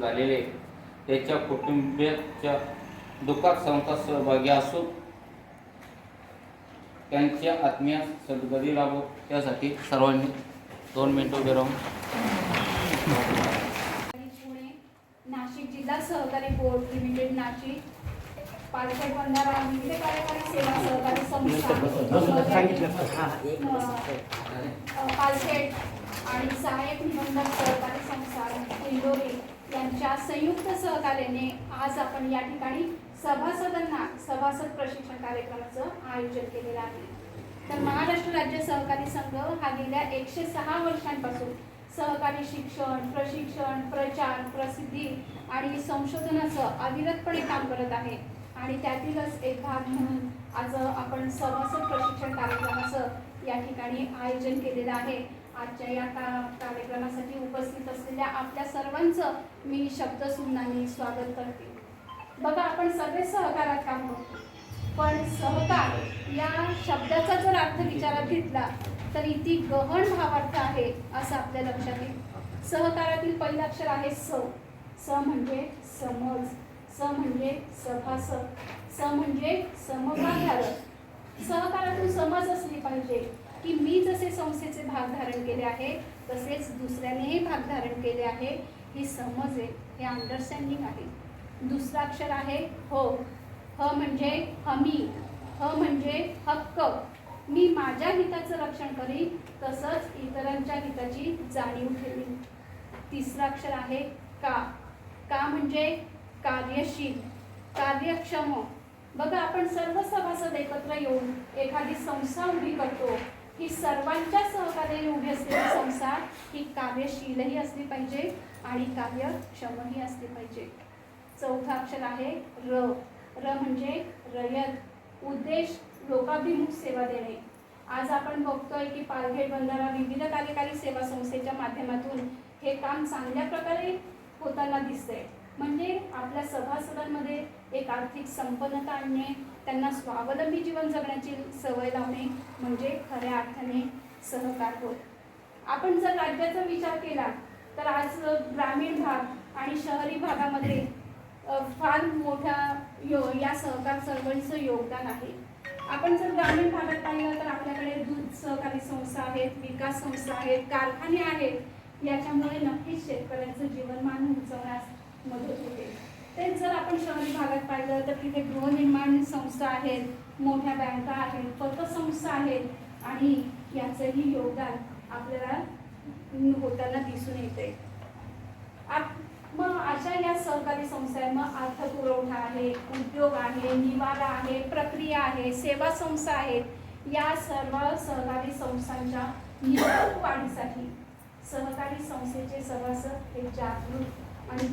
झालेले त्याच्या कुटुंबियाच्या दुःखात संस्थात सहभागी असून त्यांच्या आत्मीय सद्गती लाभो. त्यासाठी सर्वांनी दोन मिनिटं उभे राहून. पुणे नाशिक जिल्हा सहकारी बोर्ड लिमिटेड नाशिक पालखेड बंधारा विविध कार्यकारी सेवा सहकारी संस्था अ, पालखेड आणि सहाय्यक निबंधक सहकारी संस्था इंदोरी. यांच्या संयुक्त सहकार्याने आज आपण या ठिकाणी सभासदांना सभासद प्रशिक्षण कार्यक्रमाचं आयोजन केलेलं आहे. तर महाराष्ट्र राज्य सहकारी संघ हा गेल्या एकशे सहा वर्षांपासून सहकारी शिक्षण प्रशिक्षण प्रचार प्रसिद्धी आणि संशोधनाचं अविरतपणे काम करत आहे. आणि त्यातीलच एक भाग म्हणून आज आपण सभासद प्रशिक्षण कार्यक्रमाचं या ठिकाणी आयोजन केलेलं आहे. आजच्या या का कार्यक्रमासाठी उपस्थित असलेल्या आपल्या सर्वांचं मी शब्दसुमनाने स्वागत करते. बघा आपण सगळे सहकारात काम करतो. पण सहकार या शब्दाचा जर अर्थ विचारात घेतला तर इथे गहन भावार्थ आहे असं आपल्या लक्षात येईल. सहकारातील पहिलं अक्षर आहे स. स म्हणजे समज. स म्हणजे सभासद. स म्हणजे समभागधारक सहकारातून समज असली पाहिजे. की मी जसे संस्थेचे भाग धारण केले आहे तसेच दुसऱ्यानेही भाग धारण केले आहे ही समज आहे हे अंडरस्टँडिंग आहे. दुसरं अक्षर आहे हो. ह म्हणजे हमी. ह म्हणजे हक्क. मी माझ्या हिताचं रक्षण करीन तसंच इतरांच्या हिताची जाणीव ठेवीन. तिसरं अक्षर आहे का. का म्हणजे कार्यशील. कार्यक्षम. बघा आपण सर्व सभासद एकत्र येऊन एखादी संस्था उभी करतो. ही सर्वांच्या सहकार्याने उभी असलेली संस्था ही कार्यशीलही असली पाहिजे आणि कार्यक्षमही असली पाहिजे. चौथा अक्षर आहे र. र म्हणजे रयत. उद्देश लोकाभिमुख सेवा देणे. आज आपण बघतोय की पालघेट बंधारा विविध कार्यकारी सेवा संस्थेच्या माध्यमातून हे काम चांगल्या प्रकारे होताना दिसतंय. म्हणजे आपल्या सभासदांमध्ये एक आर्थिक संपन्नता आणणे त्यांना स्वावलंबी जीवन जगण्याची सवय लावणे म्हणजे खऱ्या अर्थाने सहकार होय. आपण जर राज्याचा विचार केला तर आज ग्रामीण भाग आणि शहरी भागामध्ये फार मोठ्या यो या सहकार चळवळीचं योगदान आहे. आपण जर ग्रामीण भागात पाहिलं तर आपल्याकडे दूध सहकारी संस्था आहेत विकास संस्था आहेत कारखाने आहेत याच्यामुळे नक्कीच शेतकऱ्यांचं जीवनमान उंचवण्यास मदत होते. तेच जर आपण शहरी भागात पाहिलं तर तिथे गृहनिर्माण संस्था आहेत मोठ्या बँका आहेत पतसंस्था आहेत आणि याचंही योगदान आपल्याला होताना दिसून येते. मग अशा या सहकारी संस्था मग अर्थपुरवठा आहे उद्योग आहे निवारा आहे प्रक्रिया आहे सेवा संस्था आहेत. या सर्व सहकारी संस्थांच्या निवडणूक वाढीसाठी सहकारी संस्थेचे सभासद हे जागरूक आणि